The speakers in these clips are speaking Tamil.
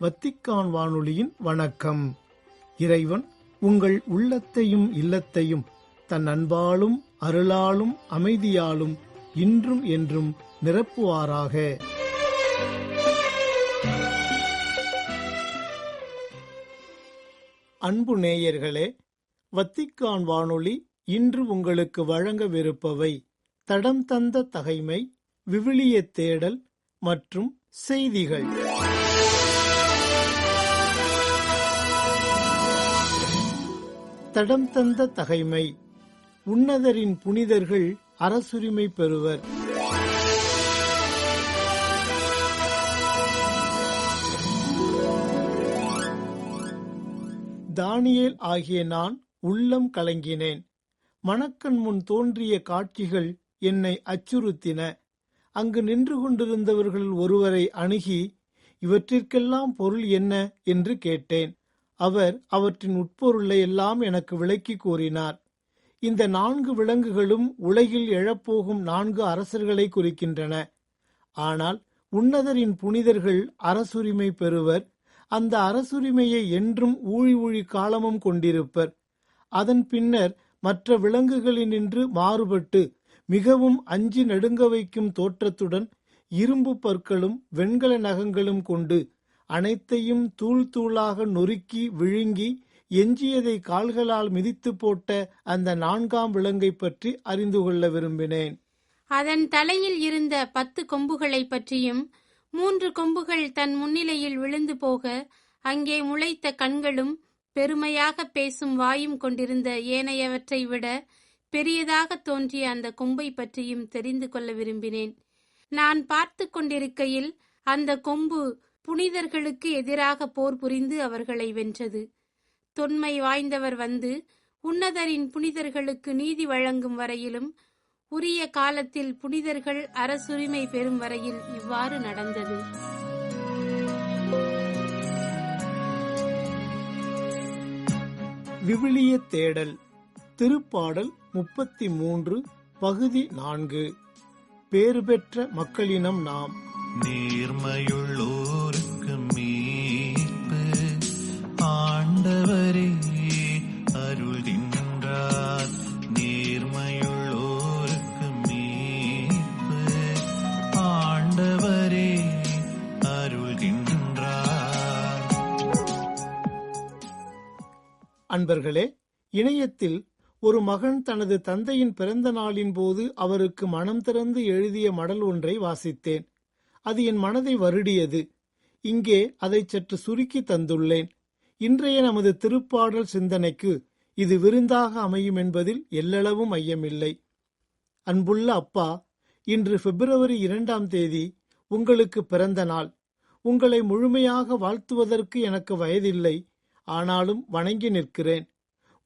வத்திக்கான் வானொலியின் வணக்கம். இறைவன் உங்கள் உள்ளத்தையும் இல்லத்தையும் தன் அன்பாலும் அருளாலும் அமைதியாலும் இன்றும் என்றும் நிரப்புவாராக. அன்பு நேயர்களே வத்திக்கான் வானொலி இன்று உங்களுக்கு வழங்கவிருப்பவை தடம் தந்த தகைமை விவிலிய தேடல் மற்றும் செய்திகள். தடம் தந்த தகைமை. உன்னதரின் புனிதர்கள் அரசுரிமை பெறுவர். தானியேல் ஆகிய நான் உள்ளம் கலங்கினேன். மணக்கண் முன் தோன்றிய காட்சிகள் என்னை அச்சுறுத்தின. அங்கு நின்று கொண்டிருந்தவர்கள் ஒருவரை அணுகி இவற்றிற்கெல்லாம் பொருள் என்ன என்று கேட்டேன். அவர் அவற்றின் உட்பொருளை எல்லாம் எனக்கு விளக்கி கூறினார். இந்த நான்கு விலங்குகளும் உலகில் எழப்போகும் நான்கு அரசர்களை குறிக்கின்றன. ஆனால் உன்னதரின் புனிதர்கள் அரசுரிமை பெறுவர். அந்த அரசுரிமையை என்றும் ஊழி ஊழி காலமும் கொண்டிருப்பர். அதன் பின்னர் மற்ற விலங்குகளினின்று மாறுபட்டு மிகவும் அஞ்சி நடுங்க வைக்கும் தோற்றத்துடன் இரும்பு பற்களும் வெண்கல நகங்களும் கொண்டு அனைத்தையும் தூள் தூளாக நொறுக்கி விழுங்கி எஞ்சியதை கால்களால் மிதித்து போட்ட அந்த நான்காம் விலங்கை பற்றி அறிந்து கொள்ள விரும்பினேன். அதன் தலையில் இருந்த பத்து கொம்புகளை பற்றியும் மூன்று கொம்புகள் தன் முன்னிலையில் விழுந்து போக அங்கே முளைத்த கண்களும் பெருமையாக பேசும் வாயும் கொண்டிருந்த ஏனையவற்றை விட பெரியதாக தோன்றிய அந்த கொம்பை பற்றியும் தெரிந்து கொள்ள விரும்பினேன். நான் பார்த்து கொண்டிருக்கையில் அந்த கொம்பு புனிதர்களுக்கு எதிராக போர் புரிந்து அவர்களை வென்றது. தொன்மை வாய்ந்தவர் வந்து உன்னதரின் புனிதர்களுக்கு நீதி வழங்கும் வரையிலும் உரிய காலத்தில் புனிதர்கள் அரசுரிமை பெறும் வரையில் இவ்வாறு நடந்தது. விவிலிய தேடல் திருப்பாடல் முப்பத்தி மூன்று பகுதி நான்கு. பேறு பெற்ற மக்களினம் நாம். நேர்மையுள்ளோருக்கு அன்பர்களே இணையத்தில் ஒரு மகன் தனது தந்தையின் பிறந்த நாளின் போது அவருக்கு மனம் திறந்து எழுதிய மடல் ஒன்றை வாசித்தேன். அது என் மனதை வருடியது. இங்கே அதை சற்று சுருக்கி தந்துள்ளேன். இன்றைய நமது திருப்பாடல் சிந்தனைக்கு இது விருந்தாக அமையும் என்பதில் எல்லளவும் ஐயமில்லை. அன்புள்ள அப்பா இன்று பிப்ரவரி இரண்டாம் தேதி உங்களுக்கு பிறந்த நாள். உங்களை முழுமையாக வாழ்த்துவதற்கு எனக்கு வயதில்லை. ஆனாலும் வணங்கி நிற்கிறேன்.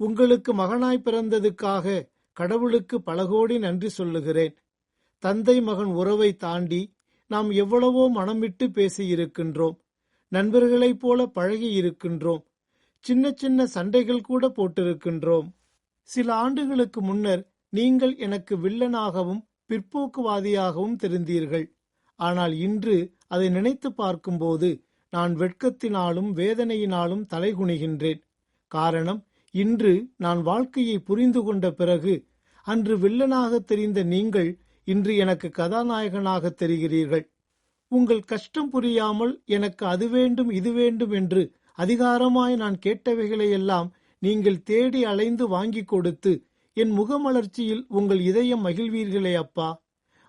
உங்களுக்கு மகனாய் பிறந்ததுக்காக கடவுளுக்கு பலகோடி நன்றி சொல்லுகிறேன். தந்தை மகன் உறவை தாண்டி நாம் எவ்வளவோ மனமிட்டு பேசியிருக்கின்றோம். நண்பர்களைப் போல பழகி இருக்கின்றோம் சின்ன சின்ன சண்டைகள் கூட போட்டிருக்கின்றோம். சில ஆண்டுகளுக்கு முன்னர் நீங்கள் எனக்கு வில்லனாகவும் பிற்போக்குவாதியாகவும் தெரிந்தீர்கள். ஆனால் இன்று அதை நினைத்து பார்க்கும்போது நான் வெட்கத்தினாலும் வேதனையினாலும் தலைகுனிகின்றேன். காரணம் இன்று நான் வாழ்க்கையை புரிந்து கொண்ட பிறகு அன்று வில்லனாக தெரிந்த நீங்கள் இன்று எனக்கு கதாநாயகனாக தெரிகிறீர்கள். உங்கள் கஷ்டம் புரியாமல் எனக்கு அது வேண்டும் இது வேண்டும் என்று அதிகாரமாய் நான் கேட்டவைகளையெல்லாம் நீங்கள் தேடி அலைந்து வாங்கி கொடுத்து என் முகமலர்ச்சியில் உங்கள் இதயம் மகிழ்வீர்களே அப்பா.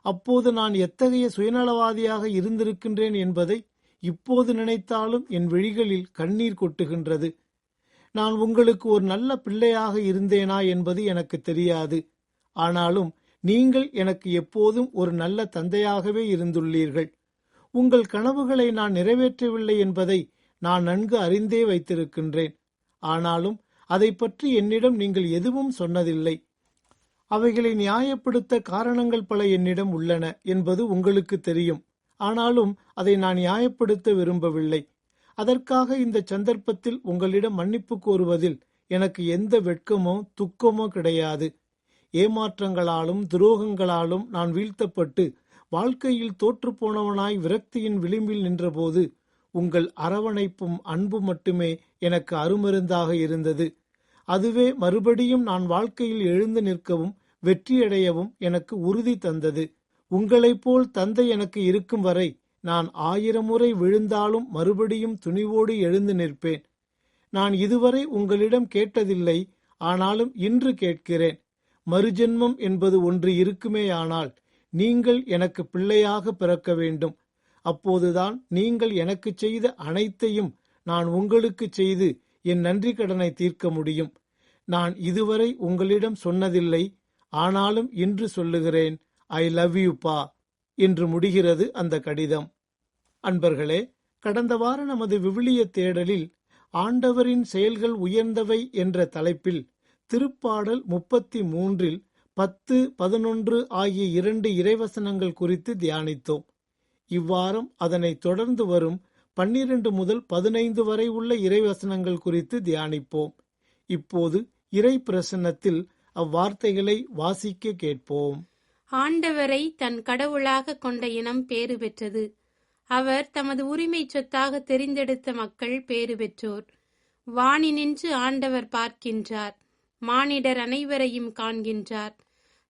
அப்போது நான் எத்தகைய சுயநலவாதியாக இருந்திருக்கின்றேன் என்பதை இப்போது நினைத்தாலும் என் விழிகளில் கண்ணீர் கொட்டுகின்றது. நான் உங்களுக்கு ஒரு நல்ல பிள்ளையாக இருந்தேனா என்பது எனக்கு தெரியாது. ஆனாலும் நீங்கள் எனக்கு எப்போதும் ஒரு நல்ல தந்தையாகவே இருந்துள்ளீர்கள். உங்கள் கனவுகளை நான் நிறைவேற்றவில்லை என்பதை நான் நன்கு அறிந்தே வைத்திருக்கின்றேன். ஆனாலும் அதை பற்றி என்னிடம் நீங்கள் எதுவும் சொன்னதில்லை. அவைகளை நியாயப்படுத்த காரணங்கள் பல என்னிடம் உள்ளன என்பது உங்களுக்கு தெரியும். ஆனாலும் அதை நான் நியாயப்படுத்த விரும்பவில்லை. அதற்காக இந்த சந்தர்ப்பத்தில் உங்களிடம் மன்னிப்பு கோருவதில் எனக்கு எந்த வெட்கமோ துக்கமோ கிடையாது. ஏமாற்றங்களாலும் துரோகங்களாலும் நான் வீழ்த்தப்பட்டு வாழ்க்கையில் தோற்றுப்போனவனாய் விரக்தியின் விளிம்பில் நின்றபோது உங்கள் அரவணைப்பும் அன்பு மட்டுமே எனக்கு அருமருந்தாக இருந்தது. அதுவே மறுபடியும் நான் வாழ்க்கையில் எழுந்து நிற்கவும் வெற்றியடையவும் எனக்கு உறுதி தந்தது. உங்களைப் போல் தந்தை எனக்கு இருக்கும் வரை நான் ஆயிரம் முறை விழுந்தாலும் மறுபடியும் துணிவோடு எழுந்து நிற்பேன். நான் இதுவரை உங்களிடம் கேட்டதில்லை ஆனாலும் இன்று கேட்கிறேன். மறுஜென்மம் என்பது ஒன்று இருக்குமேயானால் நீங்கள் எனக்கு பிள்ளையாக பிறக்க வேண்டும். அப்போதுதான் நீங்கள் எனக்கு செய்த அனைத்தையும் நான் உங்களுக்கு செய்து என் நன்றி கடனை தீர்க்க முடியும். நான் இதுவரை உங்களிடம் சொன்னதில்லை ஆனாலும் இன்று சொல்லுகிறேன். ஐ லவ் யூ பா என்று முடிகிறது அந்த கடிதம். அன்பர்களே கடந்த வார நமது விவிலிய தேடலில் ஆண்டவரின் செயல்கள் உயர்ந்தவை என்ற தலைப்பில் திருப்பாடல் முப்பத்தி மூன்றில் பத்து பதினொன்று ஆகிய இரண்டு இறைவசனங்கள் குறித்து தியானித்தோம். இவ்வாரம் அதனை தொடர்ந்து வரும் பன்னிரண்டு முதல் பதினைந்து வரை உள்ள இறைவசனங்கள் குறித்து தியானிப்போம். இப்போது இறை பிரசன்னத்தில் அவ்வார்த்தைகளை வாசிக்க கேட்போம். ஆண்டவரை தன் கடவுளாக கொண்ட இனம் பேறு பெற்றது. அவர் தமது உரிமை சொத்தாக தெரிந்தெடுத்த மக்கள் பேறு பெற்றோர். வாணி நின்று ஆண்டவர் பார்க்கின்றார். மானிடர் அனைவரையும் காண்கின்றார்.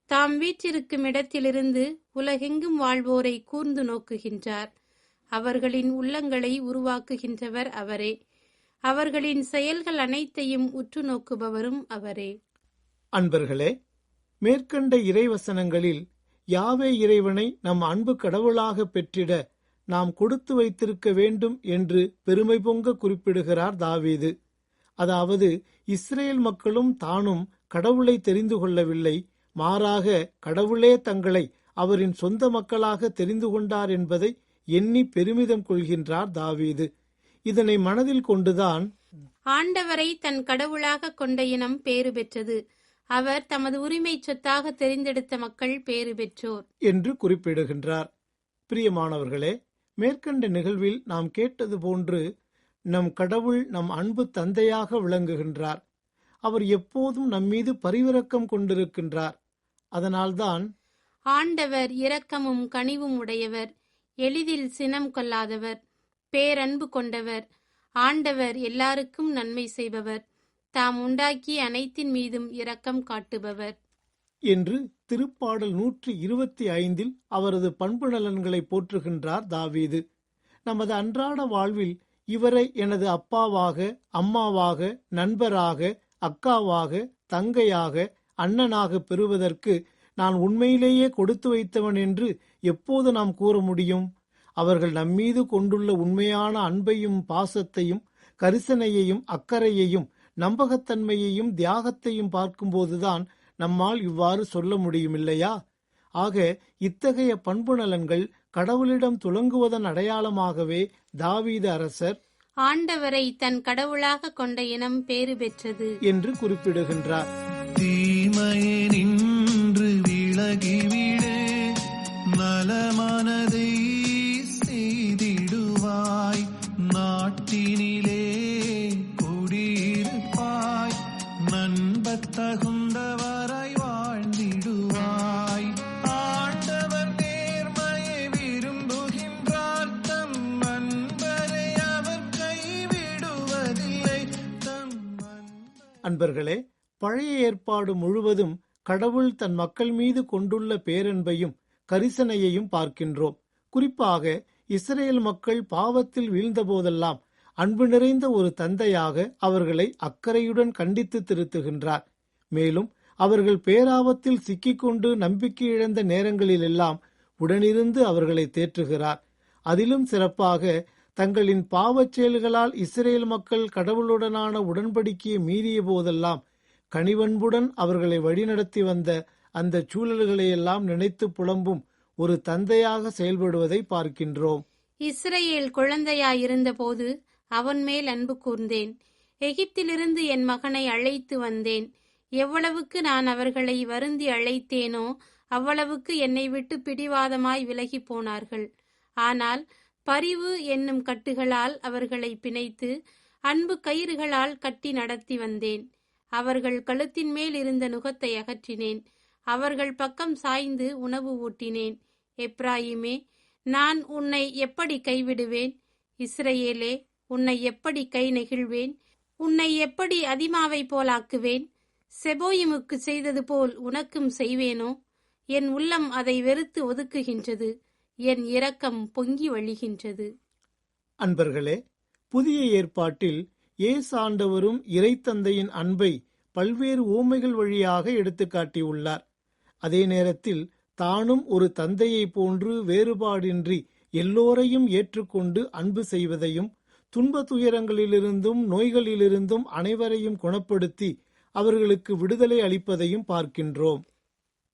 தாம் வீற்றிருக்கும் இடத்திலிருந்து உலகெங்கும் வாழ்வோரை கூர்ந்து நோக்குகின்றார். அவர்களின் உள்ளங்களை உருவாக்குகின்றவர் அவரே. அவர்களின் செயல்கள் அனைத்தையும் உற்று நோக்குபவரும் அவரே. அன்பர்களே மேற்கண்ட இறைவசனங்களில் யாவே இறைவனை நம் அன்பு கடவுளாக பெற்றிட நாம் கொடுத்து வைத்திருக்க வேண்டும் என்று பெருமை பொங்க குறிப்பிடுகிறார் தாவீது. அதாவது இஸ்ரேல் மக்களும் தானும் கடவுளை தெரிந்து கொள்ளவில்லை. மாறாக கடவுளே தங்களை அவரின் சொந்த மக்களாக தெரிந்து கொண்டார் என்பதை எண்ணி பெருமிதம் கொள்கின்றார் தாவீது. இதனை மனதில் கொண்டுதான் ஆண்டவரை தன் கடவுளாக கொண்ட இனம் பேறு பெற்றது. அவர் தமது உரிமை சொத்தாக தெரிந்தெடுத்த மக்கள் பேறு பெற்றோர். என்று குறிப்பிடுகின்றார். பிரியமானவர்களே மேற்கண்ட நிகழ்வில் நாம் கேட்டது போன்று நம் கடவுள் நம் அன்பு தந்தையாக விளங்குகின்றார். அவர் எப்போதும் நம்மீது பரிவிரக்கம் கொண்டிருக்கின்றார். அதனால்தான் ஆண்டவர் இரக்கமும் கனிவும் உடையவர் எளிதில் சினம் கொள்ளாதவர் பேரன்பு கொண்டவர் ஆண்டவர் எல்லாருக்கும் நன்மை செய்பவர். தாம் உண்டாக்கிய அனைத்தின் மீதும் இரக்கம் காட்டுபவர். என்று திருப்பாடல் நூற்றி இருபத்தி ஐந்தில் அவரது பண்பு நலன்களை போற்றுகின்றார் தாவீது. நமது அன்றாட வாழ்வில் இவரை எனது அப்பாவாக அம்மாவாக நண்பராக அக்காவாக தங்கையாக அண்ணனாக பெறுவதற்கு நான் உண்மையிலேயே கொடுத்து வைத்தவன் என்று எப்போது நாம் கூற முடியும்? அவர்கள் நம்மீது கொண்டுள்ள உண்மையான அன்பையும் பாசத்தையும் கரிசனையையும் அக்கறையையும் நம்பகத்தன்மையையும் தியாகத்தையும் பார்க்கும்போதுதான் நம்மால் இவ்வாறு சொல்ல முடியும் இல்லையா ஆக இத்தகைய பண்பு நலன்கள் கடவுளிடம் துலங்குவதன் அடையாளமாகவே தாவீது அரசர் ஆண்டவரை தன் கடவுளாக கொண்ட இனம் பேறு பெற்றது. என்று குறிப்பிடுகின்றார். தீமையை நின்று விலகிவிடு அன்பர்களே பழைய ஏற்பாடு முழுவதும் கடவுள் தன் மக்கள் மீது கொண்டுள்ள பேரன்பையும் கரிசனையையும் பார்க்கின்றோம். குறிப்பாக இஸ்ரேல் மக்கள் பாவத்தில் வீழ்ந்தபோதெல்லாம் அன்பு நிறைந்த ஒரு தந்தையாக அவர்களை அக்கறையுடன் கண்டித்து திருத்துகின்றார். மேலும் அவர்கள் பேராபத்தில் சிக்கிக்கொண்டு நம்பிக்கை இழந்த நேரங்களிலெல்லாம் உடனிருந்து அவர்களை தேற்றுகிறார். அதிலும் சிறப்பாக தங்களின் பாவச் செயல்களால் இஸ்ரேல் மக்கள் கடவுளுடனான உடன்படிக்கையை மீறிய போதெல்லாம் கனிவன்புடன் அவர்களை வழிநடத்தி வந்த அந்த சூழல்களையெல்லாம் நினைத்து புலம்பும் ஒரு தந்தையாக செயல்படுவதை பார்க்கின்றோம். இஸ்ரேல் குழந்தையாயிருந்தபோது அவன் மேல் அன்பு கூர்ந்தேன். எகிப்திலிருந்து என் மகனை அழைத்து வந்தேன். எவ்வளவுக்கு நான் அவர்களை வருந்தி அழைத்தேனோ அவ்வளவுக்கு என்னை விட்டு பிடிவாதமாய் விலகி போனார்கள். ஆனால் பரிவு என்னும் கட்டுகளால் அவர்களை பிணைத்து அன்பு கயிறுகளால் கட்டி நடத்தி வந்தேன். அவர்கள் கழுத்தின் மேல் இருந்த நுகத்தை அகற்றினேன். அவர்கள் பக்கம் சாய்ந்து உணவு ஊட்டினேன். எப்ராயிமே நான் உன்னை எப்படி கைவிடுவேன்? இஸ்ரேலே உன்னை எப்படி கை நெகிழ்வேன்? உன்னை எப்படி அதிமாவை போலாக்குவேன்? செபோயிமுக்கு செய்தது போல் உனக்கும் செய்வேனோ? என் உள்ளம் அதை வெறுத்து ஒதுக்குகின்றது. என் இரக்கம் பொங்கி வழிகின்றது. அன்பர்களே புதிய ஏற்பாட்டில் இயேசு ஆண்டவரும் இறைத்தந்தையின் அன்பை பல்வேறு ஊமைகள் வழியாக எடுத்துக்காட்டியுள்ளார். அதே நேரத்தில் தானும் ஒரு தந்தையைப் போன்று வேறுபாடின்றி எல்லோரையும் ஏற்றுக்கொண்டு அன்பு செய்வதையும் துன்ப துயரங்களிலிருந்தும் நோய்களிலிருந்தும் அனைவரையும் குணப்படுத்தி அவர்களுக்கு விடுதலை அளிப்பதையும் பார்க்கின்றோம்.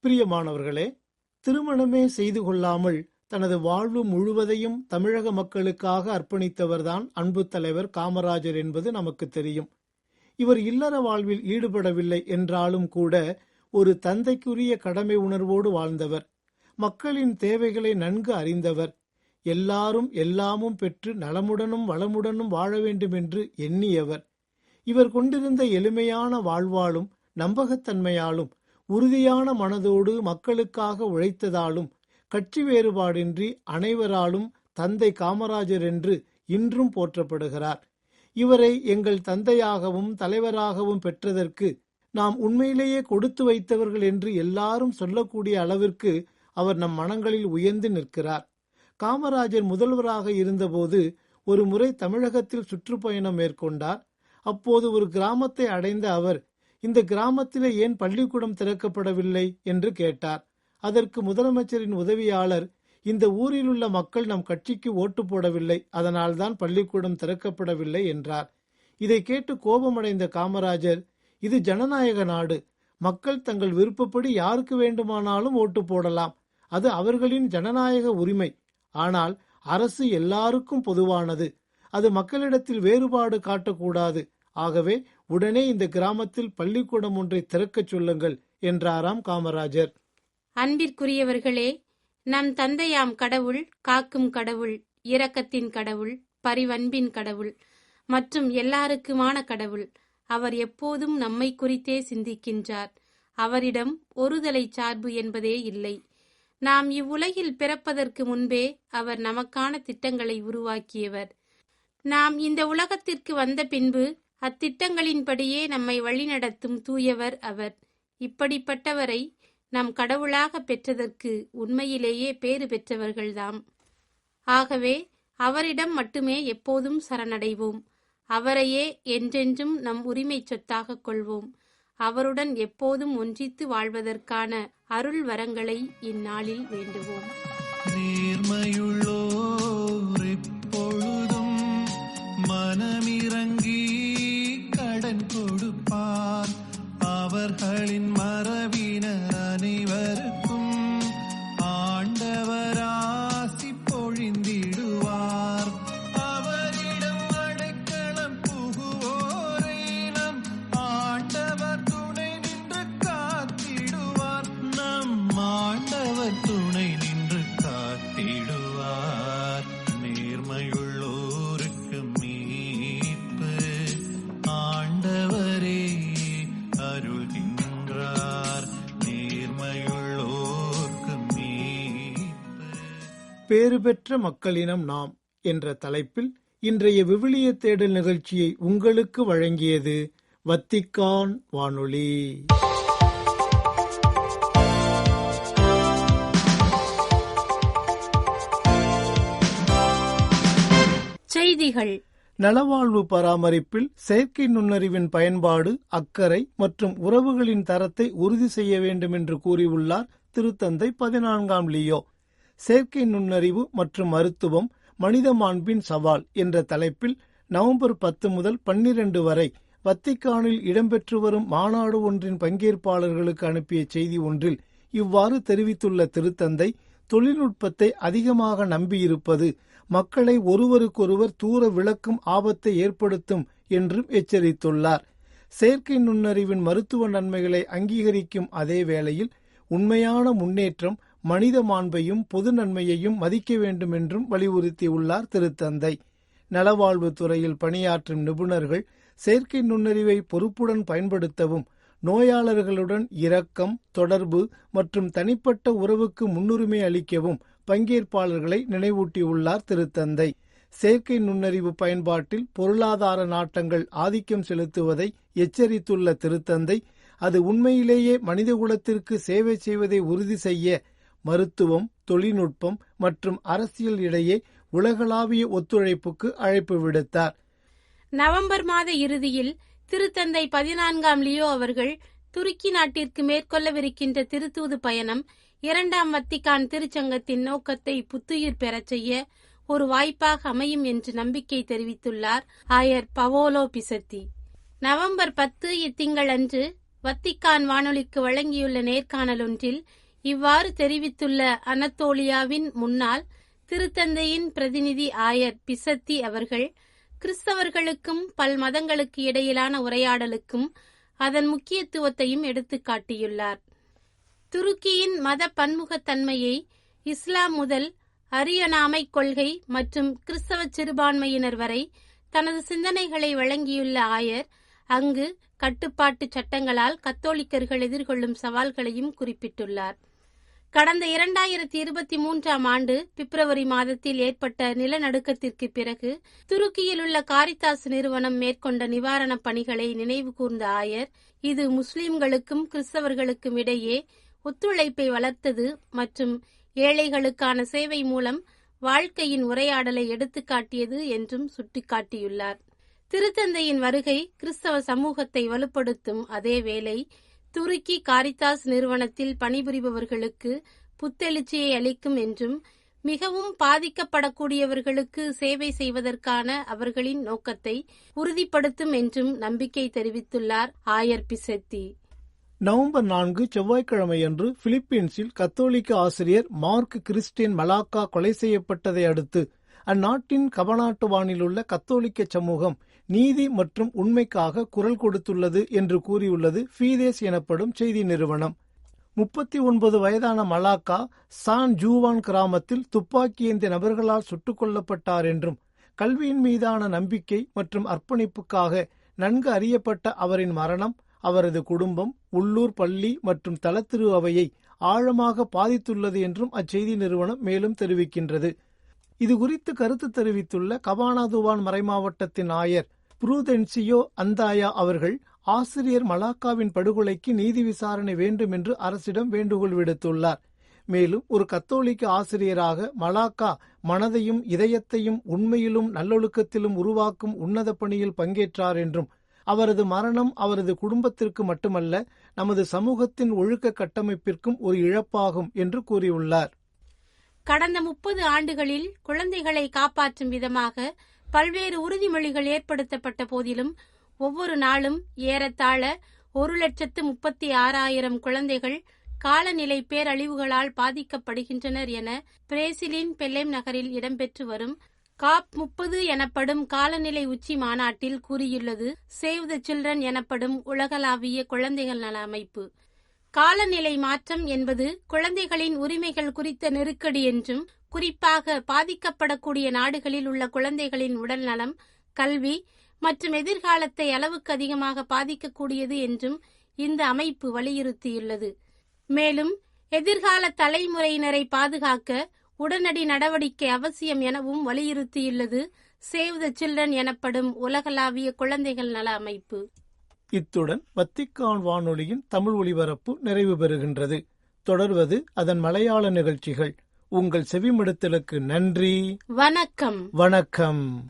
பிரியமானவர்களே திருமணமே செய்து கொள்ளாமல் தனது வாழ்வு முழுவதையும் தமிழக மக்களுக்காக அர்ப்பணித்தவர்தான் அன்பு தலைவர் காமராஜர் என்பது நமக்கு தெரியும். இவர் இல்லற வாழ்வில் ஈடுபடவில்லை என்றாலும் கூட ஒரு தந்தைக்குரிய கடமை உணர்வோடு வாழ்ந்தவர். மக்களின் தேவைகளை நன்கு அறிந்தவர். எல்லாரும் எல்லாமும் பெற்று நலமுடனும் வளமுடனும் வாழ வேண்டும் என்று எண்ணியவர். இவர் கொண்டிருந்த எளிமையான வாழ்வாலும் நம்பகத்தன்மையாலும் உறுதியான மனதோடு மக்களுக்காக உழைத்ததாலும் கட்சி வேறுபாடின்றி அனைவராலும் தந்தை காமராஜர் என்று இன்றும் போற்றப்படுகிறார். இவரை எங்கள் தந்தையாகவும் தலைவராகவும் பெற்றதற்கு நாம் உண்மையிலேயே கொடுத்து வைத்தவர்கள் என்று எல்லாரும் சொல்லக்கூடிய அளவிற்கு அவர் நம் மனங்களில் உயர்ந்து நிற்கிறார். காமராஜர் முதல்வராக இருந்தபோது ஒரு முறை தமிழகத்தில் சுற்றுப்பயணம் மேற்கொண்டார். அப்போது ஒரு கிராமத்தை அடைந்த அவர் இந்த கிராமத்திலே ஏன் பள்ளிக்கூடம் திறக்கப்படவில்லை? என்று கேட்டார். அதற்கு முதலமைச்சரின் உதவியாளர் இந்த ஊரில் உள்ள மக்கள் நம் கட்சிக்கு ஓட்டு போடவில்லை அதனால்தான் பள்ளிக்கூடம் திறக்கப்படவில்லை என்றார். இதை கேட்டு கோபமடைந்த காமராஜர் இது ஜனநாயக நாடு மக்கள் தங்கள் விருப்பப்படி யாருக்கு வேண்டுமானாலும் ஓட்டு போடலாம் அது அவர்களின் ஜனநாயக உரிமை. ஆனால் அரசு எல்லாருக்கும் பொதுவானது அது மக்களிடத்தில் வேறுபாடு காட்டக்கூடாது. ஆகவே உடனே இந்த கிராமத்தில் பள்ளிக்கூடம் ஒன்றை திறக்கச் சொல்லுங்கள் என்றாராம் காமராஜர். அன்பிற்குரியவர்களே நம் தந்தையாம் கடவுள் காக்கும் கடவுள் இரக்கத்தின் கடவுள் பரிவன்பின் கடவுள் மற்றும் எல்லாருக்குமான கடவுள். அவர் எப்போதும் நம்மை குறித்தே சிந்திக்கின்றார். அவரிடம் ஒருதலை சார்பு என்பதே இல்லை. நாம் இவ்வுலகில் பிறப்பதற்கு முன்பே அவர் நமக்கான திட்டங்களை உருவாக்கியவர். நாம் இந்த உலகத்திற்கு வந்த பின்பு அத்திட்டங்களின்படியே நம்மை வழிநடத்தும் தூயவர் அவர். இப்படிப்பட்டவரை நம் கடவுளாக பெற்றதற்கு உண்மையிலேயே பேறு பெற்றவர்கள்தாம். ஆகவே அவரிடம் மட்டுமே எப்போதும் சரணடைவோம். அவரையே என்றென்றும் நம் உரிமை சொத்தாக கொள்வோம். அவருடன் எப்போதும் ஒன்றித்து வாழ்வதற்கான அருள் வரங்களை இந்நாளில் வேண்டுவோம். நேர்மையுள்ளோர் எப்பொழுதும் மனமிறங்கி கடன் கொடுப்பார். அவர்களின் மரபு பேறு பெற்ற மக்களினம் நாம் என்ற தலைப்பில் இன்றைய விவிலிய தேடல் நிகழ்ச்சியை உங்களுக்கு வழங்கியது வத்திக்கான் வானொலி. செய்திகள். நலவாழ்வு பராமரிப்பில் செயற்கை நுண்ணறிவின் பயன்பாடு அக்கறை மற்றும் உறவுகளின் தரத்தை உறுதி செய்ய வேண்டும் என்று கூறியுள்ளார் திருத்தந்தை பதினான்காம் லியோ. செயற்கை நுண்ணறிவு மற்றும் மருத்துவம் மனித மாண்பின் சவால் என்ற தலைப்பில் நவம்பர் பத்து முதல் பன்னிரண்டு வரை வத்திக்கானில் இடம்பெற்று வரும் மாநாடு ஒன்றின் பங்கேற்பாளர்களுக்கு அனுப்பிய செய்தி ஒன்றில் இவ்வாறு தெரிவித்துள்ள திருத்தந்தை தொழில்நுட்பத்தை அதிகமாக நம்பியிருப்பது மக்களை ஒருவருக்கொருவர் தூர விளக்கும் ஆபத்தை ஏற்படுத்தும் என்றும் எச்சரித்துள்ளார். செயற்கை நுண்ணறிவின் மருத்துவ நன்மைகளை அங்கீகரிக்கும் அதே வேளையில் உண்மையான முன்னேற்றம் மனித மாண்பையும் பொது நன்மையையும் மதிக்க வேண்டும் என்றும் வலியுறுத்தியுள்ளார் திருத்தந்தை. நலவாழ்வு துறையில் பணியாற்றும் நிபுணர்கள் செயற்கை நுண்ணறிவை பொறுப்புடன் பயன்படுத்தவும் நோயாளர்களுடன் இரக்கம் தொடர்பு மற்றும் தனிப்பட்ட உறவுக்கு முன்னுரிமை அளிக்கவும் பங்கேற்பாளர்களை நினைவூட்டியுள்ளார் திருத்தந்தை. செயற்கை நுண்ணறிவு பயன்பாட்டில் பொருளாதார நாட்டங்கள் ஆதிக்கம் செலுத்துவதை எச்சரித்துள்ள திருத்தந்தை அது உண்மையிலேயே மனிதகுலத்திற்கு சேவை செய்வதை உறுதி செய்ய மருத்துவம் தொழில்நுட்பம் மற்றும் அரசியல் இடையே உலகளாவிய ஒத்துழைப்புக்கு அழைப்பு விடுத்தார். நவம்பர் மாத இறுதியில் திருத்தந்தை பதினான்காம் லியோ அவர்கள் துருக்கி நாட்டிற்கு மேற்கொள்ளவிருக்கின்ற திருத்தூது பயணம் இரண்டாம் வத்திக்கான் திருச்சங்கத்தின் நோக்கத்தை புத்துயிர் பெறச் செய்ய ஒரு வாய்ப்பாக அமையும் என்று நம்பிக்கை தெரிவித்துள்ளார் ஆயர் பவோலோ பிசத்தி. நவம்பர் பத்து இத்திங்களன்று வத்திக்கான் வானொலிக்கு வழங்கியுள்ள நேர்காணல் ஒன்றில் இவ்வாறு தெரிவித்துள்ள அனத்தோலியாவின் முன்னாள் திருத்தந்தையின் பிரதிநிதி ஆயர் பிசத்தி அவர்கள் கிறிஸ்தவர்களுக்கும் பல் மதங்களுக்கு இடையிலான உரையாடலுக்கும் அதன் முக்கியத்துவத்தையும் எடுத்துக்காட்டியுள்ளார் துருக்கியின் மத பன்முகத்தன்மையை இஸ்லாம் முதல் அரியனாமை கொள்கை மற்றும் கிறிஸ்தவ சிறுபான்மையினர் வரை தனது சிந்தனைகளை வழங்கியுள்ள ஆயர் அங்கு கட்டுப்பாட்டு சட்டங்களால் கத்தோலிக்கர்கள் எதிர்கொள்ளும் சவால்களையும் குறிப்பிட்டுள்ளார். கடந்த இரண்டாயிரத்தி இருபத்தி மூன்றாம் ஆண்டு பிப்ரவரி மாதத்தில் ஏற்பட்ட நிலநடுக்கத்திற்கு பிறகு துருக்கியில் உள்ள காரிதாஸ் நிறுவனம் மேற்கொண்ட நிவாரணப் பணிகளை நினைவு கூர்ந்த ஆயர் இது முஸ்லிம்களுக்கும் கிறிஸ்தவர்களுக்கும் இடையே ஒத்துழைப்பை வளர்த்தது மற்றும் ஏழைகளுக்கான சேவை மூலம் வாழ்க்கையின் உரையாடலை எடுத்துக்காட்டியது என்றும் சுட்டிக்காட்டியுள்ளார். திருத்தந்தையின் வருகை கிறிஸ்தவ சமூகத்தை வலுப்படுத்தும் அதே வேளை துருக்கி காரிதாஸ் நிறுவனத்தில் பணிபுரிபவர்களுக்கு புத்தெழுச்சியை அளிக்கும் என்றும் மிகவும் பாதிக்கப்படக்கூடியவர்களுக்கு சேவை செய்வதற்கான அவர்களின் நோக்கத்தை உறுதிப்படுத்தும் என்றும் நம்பிக்கை தெரிவித்துள்ளார் ஆயர் பிசெத்தி. நவம்பர் நான்கு செவ்வாய்க்கிழமையன்று பிலிப்பீன்ஸில் கத்தோலிக்க ஆசிரியர் மார்க் கிறிஸ்டின் மலாக்கா கொலை செய்யப்பட்டதை அடுத்து அந்நாட்டின் கபநாட்டு வானிலுள்ள கத்தோலிக்க சமூகம் நீதி மற்றும் உண்மைக்காக குரல் கொடுத்துள்ளது என்று கூறியுள்ளது ஃபீதேஸ் எனப்படும் செய்தி நிறுவனம். முப்பத்தி ஒன்பது வயதான மலாக்கா சான் ஜூவான் கிராமத்தில் துப்பாக்கி ஏந்திய நபர்களால் சுட்டுக் கொல்லப்பட்டார் என்றும் கல்வியின் மீதான நம்பிக்கை மற்றும் அர்ப்பணிப்புக்காக நன்கு அறியப்பட்ட அவரின் மரணம் அவரது குடும்பம் உள்ளூர் பள்ளி மற்றும் தளத்திரு அவையை ஆழமாக பாதித்துள்ளது என்றும் அச்செய்தி நிறுவனம் மேலும் தெரிவிக்கின்றது. இது குறித்து கருத்து தெரிவித்துள்ள கபானாதுவான் மறைமாவட்டத்தின் ஆயர் புரூதென்சியோ அந்தாயா அவர்கள் ஆசிரியர் மலாக்காவின் படுகொலைக்கு நீதி விசாரணை வேண்டும் என்று அரசிடம் வேண்டுகோள் விடுத்துள்ளார். மேலும் ஒரு கத்தோலிக்க ஆசிரியராக மலாக்கா மனதையும் இதயத்தையும் உண்மையிலும் நல்லொழுக்கத்திலும் உருவாக்கும் உன்னத பணியில் பங்கேற்றார் என்றும் அவரது மரணம் அவரது குடும்பத்திற்கு மட்டுமல்ல நமது சமூகத்தின் ஒழுக்க கட்டமைப்பிற்கும் ஒரு இழப்பாகும் என்று கூறியுள்ளார். கடந்த முப்பது ஆண்டுகளில் குழந்தைகளை காப்பாற்றும் விதமாக பல்வேறு உறுதிமொழிகள் ஏற்படுத்தப்பட்ட போதிலும் ஒவ்வொரு நாளும் ஏறத்தாழ ஒரு லட்சத்து முப்பத்தி ஆறாயிரம் குழந்தைகள் காலநிலை பேரழிவுகளால் பாதிக்கப்படுகின்றனர் என பிரேசிலின் பெல்லேம் நகரில் இடம்பெற்று வரும் காப் முப்பது எனப்படும் காலநிலை உச்சி மாநாட்டில் கூறியுள்ளது சேவ் த சில்ட்ரன் எனப்படும் உலகளாவிய குழந்தைகள் நல அமைப்பு. காலநிலை மாற்றம் என்பது குழந்தைகளின் உரிமைகள் குறித்த நெருக்கடி என்றும் குறிப்பாக பாதிக்கப்படக்கூடிய நாடுகளில் உள்ள குழந்தைகளின் உடல்நலம் கல்வி மற்றும் எதிர்காலத்தை அளவுக்கு அதிகமாக பாதிக்கக்கூடியது என்றும் இந்த அமைப்பு வலியுறுத்தியுள்ளது. மேலும் எதிர்கால தலைமுறையினரை பாதுகாக்க உடனடி நடவடிக்கை அவசியம் எனவும் வலியுறுத்தியுள்ளது சேவ் த சில்ட்ரன் எனப்படும் உலகளாவிய குழந்தைகள் நல அமைப்பு. இத்துடன் வத்திக்கான் வானொலியின் தமிழ் ஒலிபரப்பு நிறைவு பெறுகின்றது. தொடர்வது அதன் மலையாள நிகழ்ச்சிகள். உங்கள் செவிமடுத்தலுக்கு நன்றி. வணக்கம். வணக்கம்.